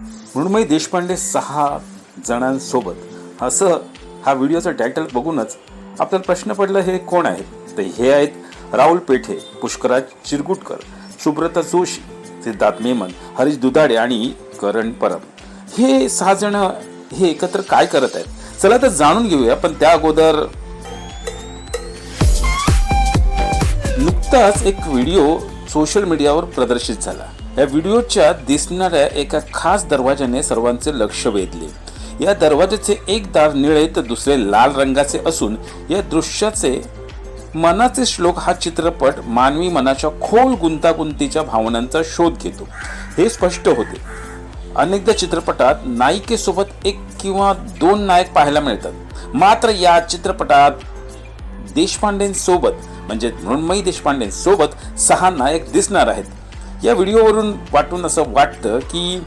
मृण्मयी देशपांडे सहा जणांसोबत असं हा व्हिडिओचा टायटल बघूनच आपल्याला प्रश्न पडला हे कोण आहेत तर हे आहेत राहुल पेठे पुष्कराज चिरगुटकर सुब्रता जोशी सिद्धार्थ मेमन हरीश दुधाडे आणि करण परब. हे सहा जण हे एकत्र काय करत आहेत? चला तर जाणून घेऊया पण त्या अगोदर नुकताच एक व्हिडिओ सोशल मीडियावर प्रदर्शित झाला. या व्हिडिओच्या दिसणाऱ्या एका खास दरवाजाने सर्वांचे लक्ष वेधले. या दरवाजाचे एक दार निळे तर दुसरे लाल रंगाचे असून या दृश्याचे मनाचे श्लोक हा चित्रपट मानवी मनाच्या खोल गुंतागुंतीच्या भावनांचा शोध घेतो. हे स्पष्ट होते. अनेकदा चित्रपटात नायिकेसोबत एक किंवा दोन नायक पाहायला मिळतात. मात्र या चित्रपटात देशपांडेंसोबत म्हणजे मृण्मयी देशपांडेंसोबत सहा नायक दिसणार आहेत. या व्हिडिओवरून वाटून असं वाटतं की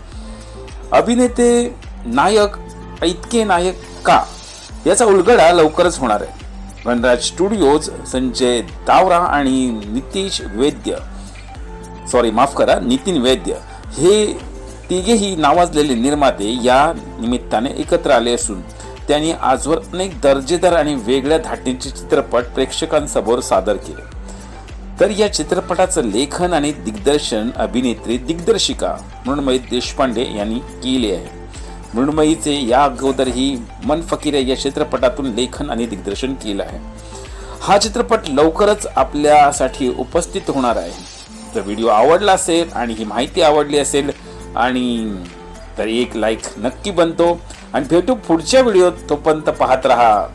अभिनेते नायक इतके नायक का? याचा उलगडा लवकरच होणार आहे. वनराज स्टुडिओज संजय दावरा आणि नितीश वैद्य. सॉरी माफ करा नितीन वैद्य. हे तिघेही नावाजलेले निर्माते या निमित्ताने एकत्र आले असून त्यांनी आजवर अनेक दर्जेदार आणि वेगळ्या धाटींचे चित्रपट प्रेक्षकांसमोर सादर केले. तर या चित्रपटाचं लेखन आणि दिग्दर्शन अभिनेत्री दिग्दर्शिका मृण्मयी देशपांडे यांनी केले आहे. मृण्मयीचे या अगोदरही मन फकीरे या चित्रपटातून लेखन आणि दिग्दर्शन केलं आहे. हा चित्रपट लवकरच आपल्यासाठी उपस्थित होणार आहे. जर व्हिडिओ आवडला असेल आणि ही माहिती आवडली असेल आणि तर एक लाईक नक्की बनतो. आणि भेटू पुढच्या व्हिडिओत तोपर्यंत पाहत राहा.